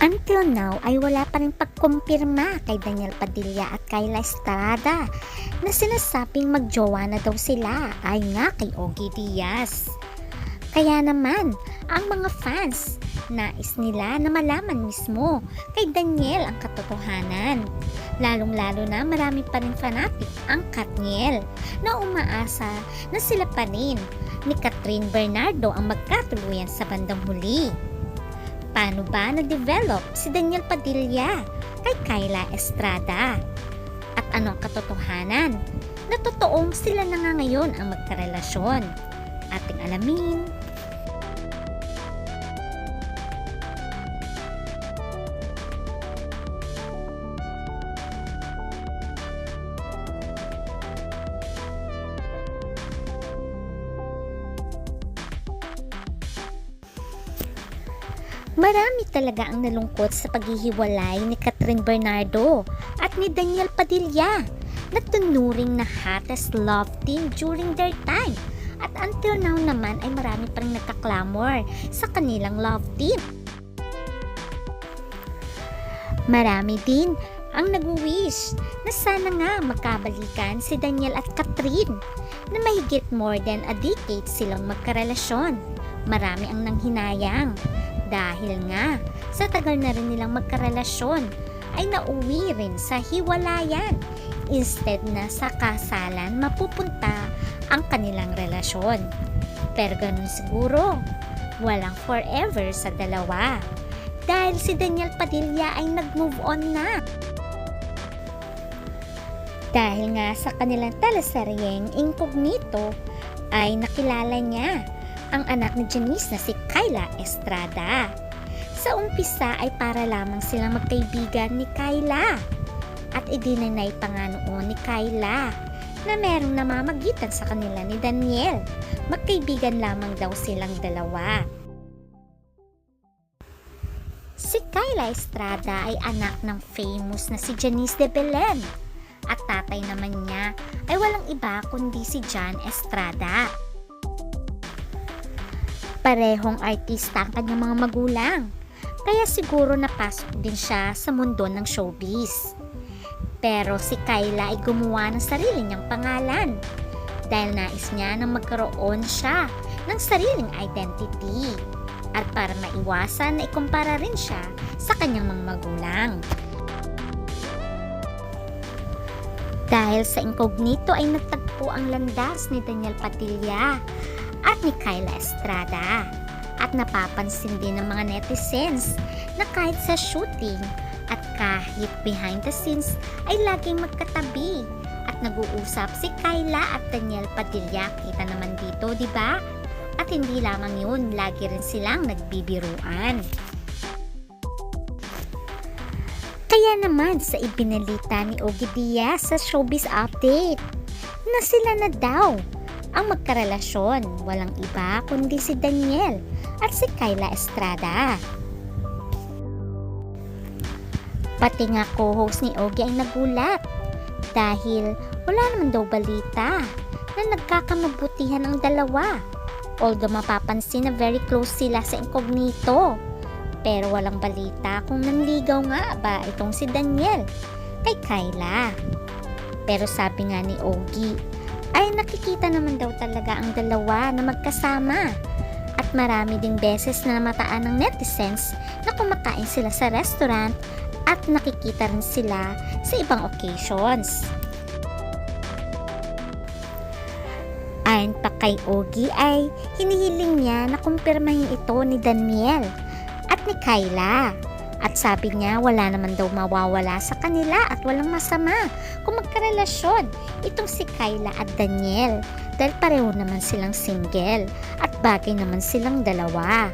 Until now ay wala pa rin pagkumpirma kay Daniel Padilla at Kyla Estrada na sinasabing magjowa na daw sila ay nga kay Ogie Diaz. Kaya naman, ang mga fans, nais nila na malaman mismo kay Daniel ang katotohanan. Lalong-lalo na marami pa rin fanatic ang Katniel na umaasa na sila pa rin ni Catherine Bernardo ang magkatuluyan sa bandang huli. Paano ba na-develop si Daniel Padilla kay Kyla Estrada? At ano ang katotohanan na totoong sila na nga ngayon ang magkarelasyon? Ating alamin. Marami talaga ang nalungkot sa paghihiwalay ni Catherine Bernardo at ni Daniel Padilla na tunuring na hottest love team during their time. At until now naman ay marami pa rin nagkaklamor sa kanilang love team. Marami din ang nag-wish na sana nga magkabalikan si Daniel at Catherine na mahigit more than a decade silang magkarelasyon. Marami ang nanghinayang dahil nga sa tagal na rin nilang magkarelasyon ay nauwi rin sa hiwalayan instead na sa kasalan mapupunta ang kanilang relasyon. Pero ganun siguro, walang forever sa dalawa dahil si Daniel Padilla ay nag-move on na. Dahil nga sa kanilang teleseryeng Incognito ay nakilala niya ang anak ni Janice na si Kyla Estrada. Sa umpisa ay para lamang silang magkaibigan ni Kyla. At idinanay pa nga noon ni Kyla na merong namamagitan sa kanila ni Daniel. Magkaibigan lamang daw silang dalawa. Si Kyla Estrada ay anak ng famous na si Janice de Belen. At tatay naman niya ay walang iba kundi si John Estrada. Parehong artista ang kanyang mga magulang. Kaya siguro napasok din siya sa mundo ng showbiz. Pero si Kyla ay gumawa ng sarili niyang pangalan dahil nais niya na magkaroon siya ng sariling identity at para maiwasan na ikumpara rin siya sa kanyang mga magulang. Dahil sa incognito ay nagtagpo ang landas ni Daniel Padilla at ni Kyla Estrada. At napapansin din ng mga netizens na kahit sa shooting at kahit behind the scenes ay laging magkatabi at nag-uusap si Kyla at Daniel Padilla. Kita naman dito, di ba? At hindi lamang yun, lagi rin silang nagbibiruan. Kaya naman sa ibinalita ni Ogie Diaz sa Showbiz Update na sila na daw ang magkarelasyon. Walang iba kundi si Daniel at si Kyla Estrada. Pati nga co-host ni Ogie ay nagulat dahil wala naman daw balita na nagkakamabutihan ang dalawa. Although mapapansin na very close sila sa incognito. Pero walang balita kung nanligaw nga ba itong si Daniel kay Kyla. Pero sabi nga ni Ogie, ay nakikita naman daw talaga ang dalawa na magkasama. At marami ding beses na namataan ng netizens na kumakain sila sa restaurant at nakikita rin sila sa ibang occasions. Ayon pa kay Ogie ay hinihiling niya na kumpirmahin ito ni Daniel at ni Kyla. At sabi niya wala naman daw mawawala sa kanila at walang masama kung magkarelasyon itong si Kyla at Daniel dahil pareho naman silang single at bagay naman silang dalawa.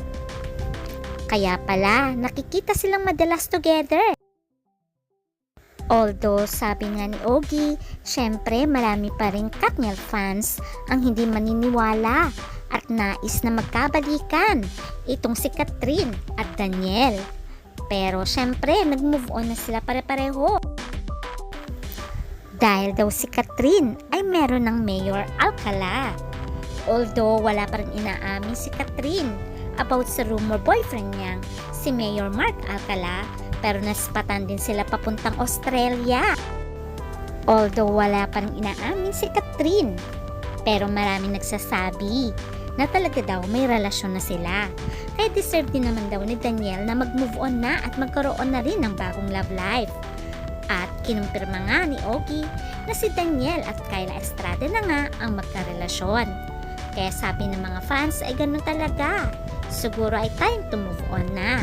Kaya pala nakikita silang madalas together. Although sabi nga ni Ogie, syempre marami pa rin Katniel fans ang hindi maniniwala at nais na magkabalikan itong si Catherine at Daniel. Pero syempre, nag-move on na sila pare-pareho. Dahil daw si Catherine ay meron ng Mayor Alcala. Although wala pa rin inaamin si Catherine about sa rumor boyfriend niyang si Mayor Mark Alcala pero naspatan din sila papuntang Australia. Although wala pa rin inaamin si Catherine. Pero maraming nagsasabi na talaga daw may relasyon na sila. Kaya deserve din naman daw ni Daniel na mag-move on na at magkaroon na rin ng bagong love life. At kinumpirma nga ni Ogie na si Daniel at Kyla Estrada na nga ang magkarelasyon. Kaya sabi ng mga fans ay ganun talaga. Siguro ay time to move on na.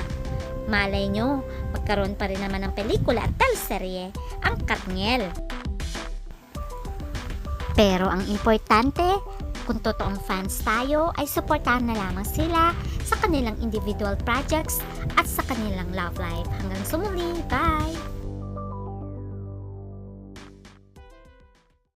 Malay nyo, magkaroon pa rin naman ng pelikula at teleserye ang Katniel. Pero ang importante, kung totoong fans tayo, ay supportahan na lamang sila sa kanilang individual projects at sa kanilang love life. Hanggang sumuli, bye!